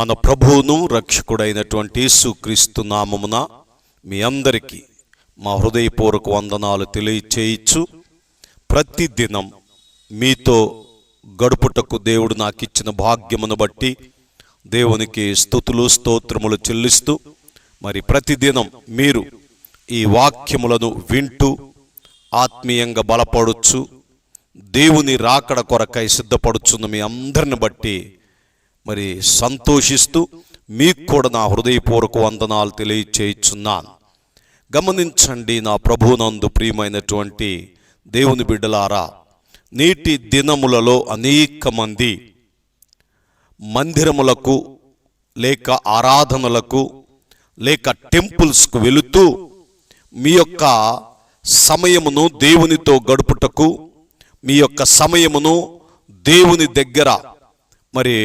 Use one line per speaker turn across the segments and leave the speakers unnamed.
మన ప్రభువును రక్షకుడైనటువంటి యేసుక్రీస్తు నామమున మీ అందరికీ మా హృదయపూర్వక వందనాలు తెలియచేయచ్చు. ప్రతిదినం మీతో గడుపుటకు దేవుడు నాకు ఇచ్చిన భాగ్యమును బట్టి దేవునికి స్థుతులు స్తోత్రములు చెల్లిస్తూ మరి ప్రతిదినం మీరు ఈ వాక్యములను వింటూ ఆత్మీయంగా బలపడొచ్చు దేవుని రాకడ కొరకై సిద్ధపడుచున్న మీ అందరిని బట్టి మరి సంతోషిస్తూ మీకు కూడా నా హృదయపూర్వక వందనాలు తెలియచేయుచున్నాను. గమనించండి నా ప్రభునందు ప్రియమైనటువంటి దేవుని బిడ్డలారా నేటి దినములలో అనేక మంది మందిరములకు లేక ఆరాధనలకు లేక టెంపుల్స్కు వెళుతూ మీ యొక్క సమయమును దేవునితో గడుపుటకు మీ యొక్క సమయమును దేవుని దగ్గర మరి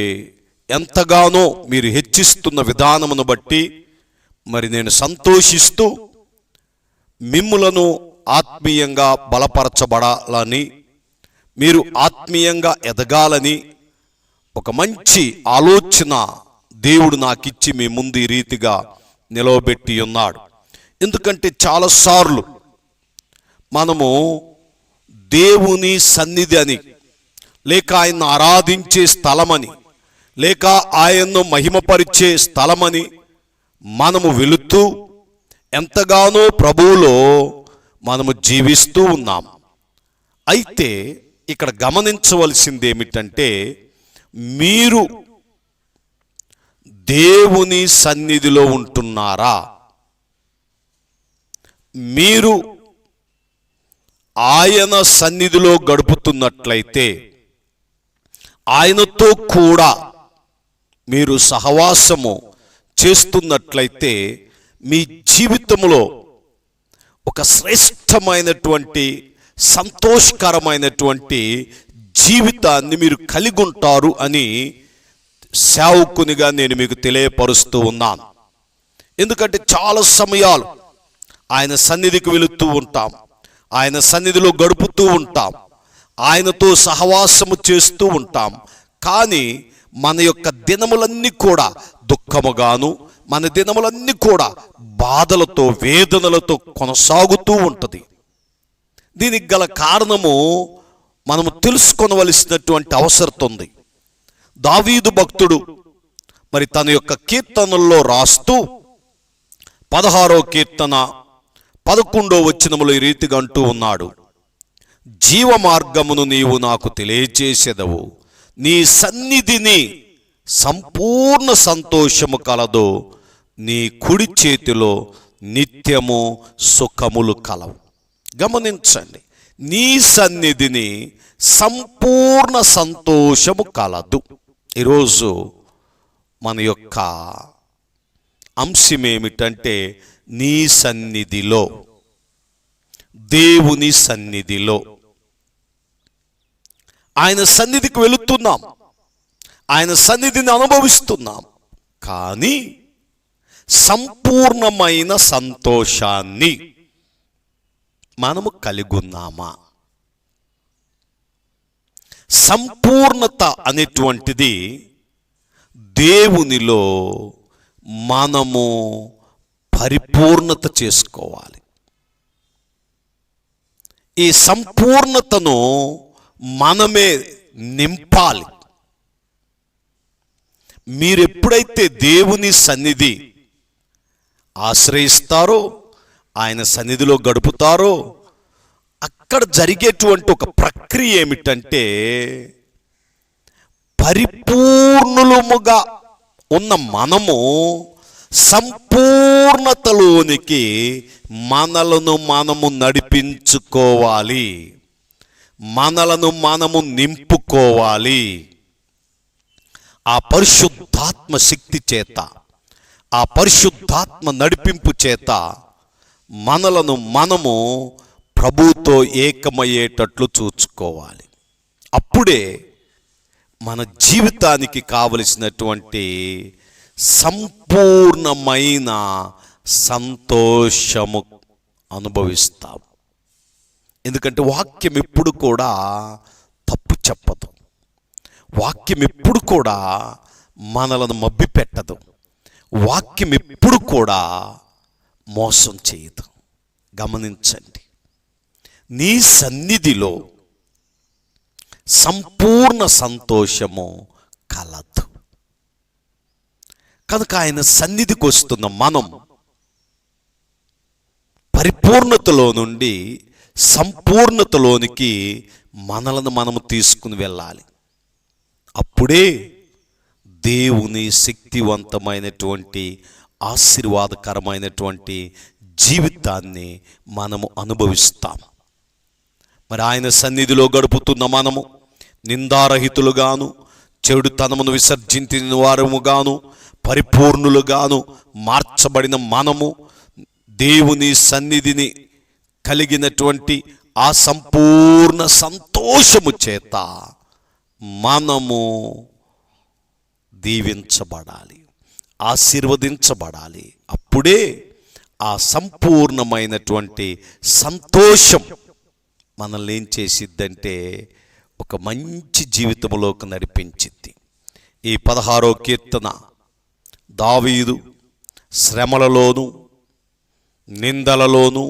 ఎంతగానో మీరు హెచ్చిస్తున్న విధానమును బట్టి మరి నేను సంతోషిస్తూ మిమ్ములను ఆత్మీయంగా బలపరచబడాలని మీరు ఆత్మీయంగా ఎదగాలని ఒక మంచి ఆలోచన దేవుడు నాకిచ్చి మీ ముందు ఈ రీతిగా నిలవబెట్టి ఉన్నాడు. ఎందుకంటే చాలాసార్లు మనము దేవుని సన్నిధి అని లేక ఆయన ఆరాధించే స్థలమని లేక ఆయన్ను మహిమపరిచే స్థలమని మనము వెళుతూ ఎంతగానో ప్రభువులో మనము జీవిస్తూ ఉన్నాం. అయితే ఇక్కడ గమనించవలసింది ఏమిటంటే మీరు దేవుని సన్నిధిలో ఉంటున్నారా? మీరు ఆయన సన్నిధిలో గడుపుతున్నట్లయితే ఆయనతో కూడా మీరు సహవాసము చేస్తున్నట్లయితే మీ జీవితంలో ఒక శ్రేష్టమైనటువంటి సంతోషకరమైనటువంటి జీవితాన్ని మీరు కలిగి ఉంటారు అని సేవకునిగా నేను మీకు తెలియపరుస్తూ ఉన్నాను. ఎందుకంటే చాలా సమయాలు ఆయన సన్నిధికి వెళుతూ ఉంటాం. ఆయన సన్నిధిలో గడుపుతూ ఉంటాం. ఆయనతో సహవాసము చేస్తూ ఉంటాం. కానీ మన యొక్క దినములన్నీ కూడా దుఃఖముగాను మన దినములన్నీ కూడా బాధలతో వేదనలతో కొనసాగుతూ ఉంటుంది. దీనికి గల కారణము మనము తెలుసుకొనవలసినటువంటి అవసరం ఉంది. దావీదు భక్తుడు మరి తన యొక్క కీర్తనల్లో రాస్తూ పదహారో కీర్తన పదకొండో వచ్చినములు ఈ రీతిగా అంటూ ఉన్నాడు. జీవ మార్గమును నీవు నాకు తెలియచేసేదవు నీ సన్నిధిని సంపూర్ణ సంతోషము కలదు. నీ కుడి చేతిలో నిత్యము సుఖములు కలవు. గమనించండి. నీ సన్నిధిని సంపూర్ణ సంతోషము కలదు. ఈరోజు మన యొక్క అంశం ఏమిటంటే నీ సన్నిధిలో దేవుని సన్నిధిలో. ఆయన సన్నిధికి వెళుతున్నాం. ఆయన సన్నిధిని అనుభవిస్తున్నాం. కానీ సంపూర్ణమైన సంతోషాన్ని మనము కలిగున్నామా? సంపూర్ణత అనేటువంటిది దేవునిలో మనము పరిపూర్ణత చేసుకోవాలి. ఈ సంపూర్ణతను మనమే నింపాలి. మీరు ఎప్పుడైతే దేవుని సన్నిధి ఆశ్రయిస్తారో ఆయన సన్నిధిలో గడుపుతారో అక్కడ జరిగేటువంటి ఒక ప్రక్రియ ఏమిటంటే పరిపూర్ణులముగా ఉన్న మనము సంపూర్ణతలోనికి మనలను మనము నడిపించుకోవాలి. మనలను మనము నింపుకోవాలి. ఆ పరిశుద్ధాత్మ శక్తి చేత ఆ పరిశుద్ధాత్మ నడిపింపు చేత మనలను మనము ప్రభుతో ఏకమయ్యేటట్లు చూసుకోవాలి. అప్పుడే మన జీవితానికి కావలసినటువంటి సంపూర్ణమైన సంతోషము అనుభవిస్తాం ఎందుకంటే వాక్యం ఎప్పుడు కూడా తప్పు చెప్పదు. వాక్యం ఎప్పుడు కూడా మనలను మబ్బిపెట్టదు. వాక్యం ఎప్పుడు కూడా మోసం చేయదు. గమనించండి. నీ సన్నిధిలో సంపూర్ణ సంతోషము కలదు. కనుక ఆయన సన్నిధికి వస్తున్న మనం పరిపూర్ణతలో నుండి సంపూర్ణతలోనికి మనలను మనము తీసుకుని వెళ్ళాలి. అప్పుడే దేవుని శక్తివంతమైనటువంటి ఆశీర్వాదకరమైనటువంటి జీవితాన్ని మనము అనుభవిస్తాం. మరి ఆయన సన్నిధిలో గడుపుతున్న మనము నిందారహితులుగాను చెడుతనమును విసర్జించిన వారముగాను పరిపూర్ణులుగాను మార్చబడిన మనము దేవుని సన్నిధిని కలిగినటువంటి ఆ సంపూర్ణ సంతోషము చేత మనము దీవించబడాలి ఆశీర్వదించబడాలి. అప్పుడే ఆ సంపూర్ణమైనటువంటి సంతోషం మనల్ని ఏం చేసిద్దంటే ఒక మంచి జీవితంలోకి నడిపించింది ఈ పదహారో కీర్తన దావీదు శ్రమలలోను నిందలలోనూ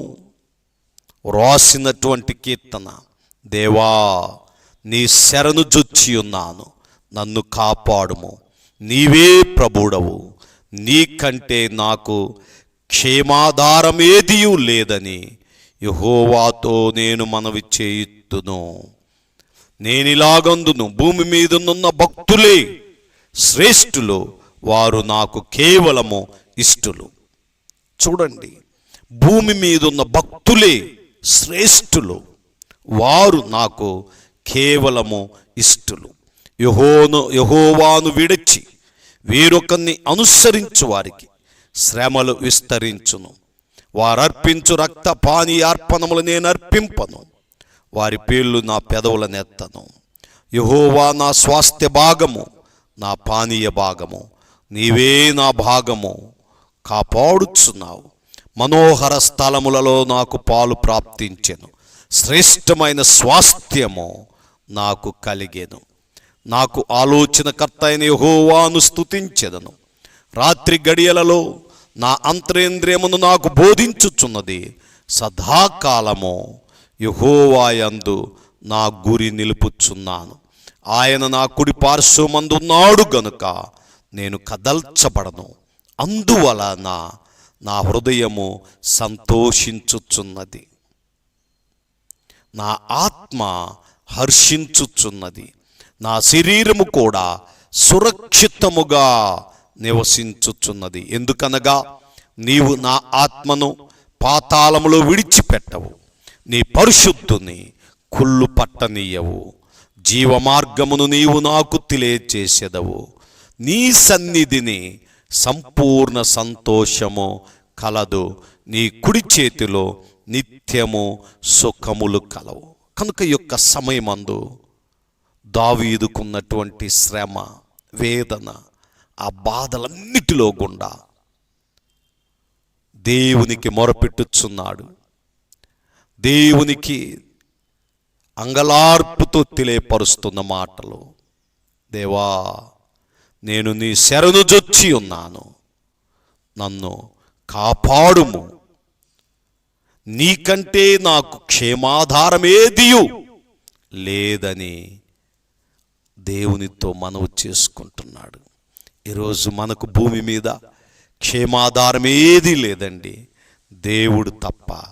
రాసినటువంటి కీర్తన దేవా నీ శరణు జొచ్చి ఉన్నాను నన్ను కాపాడుము. నీవే ప్రభుడవు. నీకంటే నాకు క్షేమాధారమేదియూ లేదని యహోవాతో నేను మనవి చేయుత్తును. నేనిలాగందును భూమి మీదనున్న భక్తులే శ్రేష్ఠులు వారు నాకు కేవలము ఇష్టులు. చూడండి భూమి మీదున్న భక్తులే శ్రేష్ఠులు. వారు నాకు కేవలము ఇష్టులు. యహోను యహోవాను విడిచి వేరొకరిని అనుసరించు వారికి శ్రమలు విస్తరించును. వారర్పించు రక్త పానీయార్పణములు నేను అర్పింపను. వారి పేర్లు నా పెదవులనెత్తను యహోవా నా స్వాస్థ్య భాగము నా పానీయ భాగము. నీవే నా భాగము. కాపాడుచున్నావు. మనోహర స్థలములలో నాకు పాలు ప్రాప్తించెను. శ్రేష్టమైన స్వాస్థ్యము నాకు కలిగేను. నాకు ఆలోచనకర్త అయిన యహోవాను స్తుతించెదను. రాత్రి గడియలలో నా అంతరేంద్రియమును నాకు బోధించుచున్నది. సదాకాలము యహోవాయందు నా గురి నిలుపుచున్నాను. ఆయన నా కుడి పార్శ్వమందున్నాడు గనుక నేను కదల్చబడను. అందువలన నా హృదయము సంతోషించుచున్నది. నా ఆత్మ హర్షించుచున్నది. నా శరీరము కూడా సురక్షితముగా నివసించుచున్నది. ఎందుకనగా నీవు నా ఆత్మను పాతాళములో విడిచిపెట్టవు. నీ పరిశుద్ధుని కుళ్ళు పట్టనీయవు. జీవమార్గమును నీవు నాకు తెలియచేసేదవు. నీ సన్నిధిని సంపూర్ణ సంతోషము కలదు. నీ కుడి చేతిలో నిత్యము సుఖములు కలవు. కనుక యొక్క సమయమందు దావీదుకున్నటువంటి శ్రమ వేదన ఆ బాధలన్నిటిలో గుండా దేవునికి మొరపెట్టుచున్నాడు. దేవునికి అంగలార్పుతో తెలియపరుస్తున్న మాటలు దేవా నేను నీ శరణు జొచ్చి ఉన్నాను. నన్ను కాపాడుము. నీకంటే నాకు క్షేమాధారమేదియు లేదని దేవునితో మనవు చేసుకుంటున్నాడు. ఈరోజు మనకు భూమి మీద క్షేమాధారం ఏది లేదండి. దేవుడు తప్ప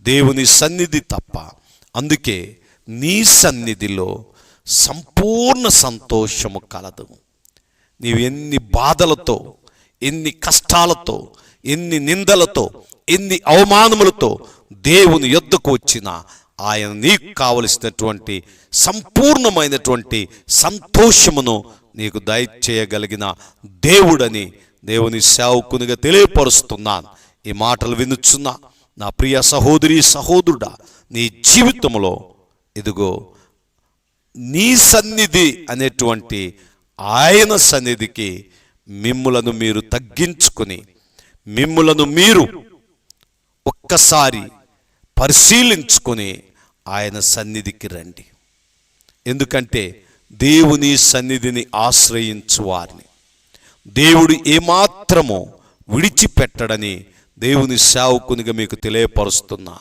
దేవుని సన్నిధి తప్ప. అందుకే నీ సన్నిధిలో సంపూర్ణ సంతోషము కలదు. నీవెన్ని బాధలతో ఎన్ని కష్టాలతో ఎన్ని నిందలతో ఎన్ని అవమానములతో దేవుని యొద్దకు వచ్చిన ఆయన నీకు కావలసినటువంటి సంపూర్ణమైనటువంటి సంతోషమును నీకు దయచేయగలిగిన దేవుడని దేవుని సేవకునిగా తెలియపరుస్తున్నాను. ఈ మాటలు వినుచున్నా నా ప్రియ సహోదరి సహోదరుడా నీ జీవితంలో ఇదిగో నీ సన్నిధి అనేటువంటి ఆయన సన్నిధికి మిమ్ములను మీరు తగ్గించుకుని మిమ్ములను మీరు ఒక్కసారి పరిశీలించుకొని ఆయన సన్నిధికి రండి. ఎందుకంటే దేవుని సన్నిధిని ఆశ్రయించు వారిని. దేవుడు ఏమాత్రమో విడిచిపెట్టడని దేవుని సేవకునిగా మీకు తెలియపరుస్తున్నా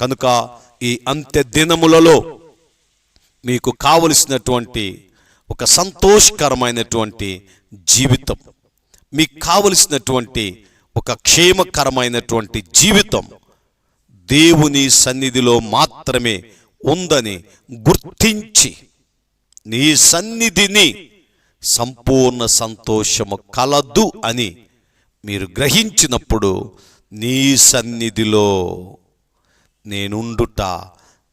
కనుక ఈ అంత్య దినములలో మీకు కావలసినటువంటి ఒక సంతోషకరమైనటువంటి జీవితం మీకు కావలసినటువంటి ఒక క్షేమకరమైనటువంటి జీవితం దేవుని సన్నిధిలో మాత్రమే ఉందని గుర్తించి నీ సన్నిధిని సంపూర్ణ సంతోషము కలదు అని మీరు గ్రహించినప్పుడు నీ సన్నిధిలో నేనుండుట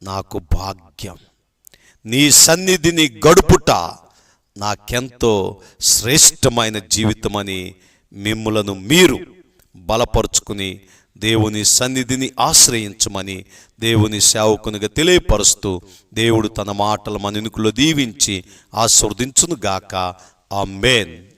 నాకు భాగ్యం. నీ సన్నిధిని గడుపుట నాకెంతో శ్రేష్టమైన జీవితమని మిమ్ములను మీరు బలపరుచుకుని దేవుని సన్నిధిని ఆశ్రయించమని దేవుని సేవకునిగా తెలియపరుస్తూ దేవుడు తన మాటల మనుకులో దీవించి ఆస్వాదించునుగాక మేన్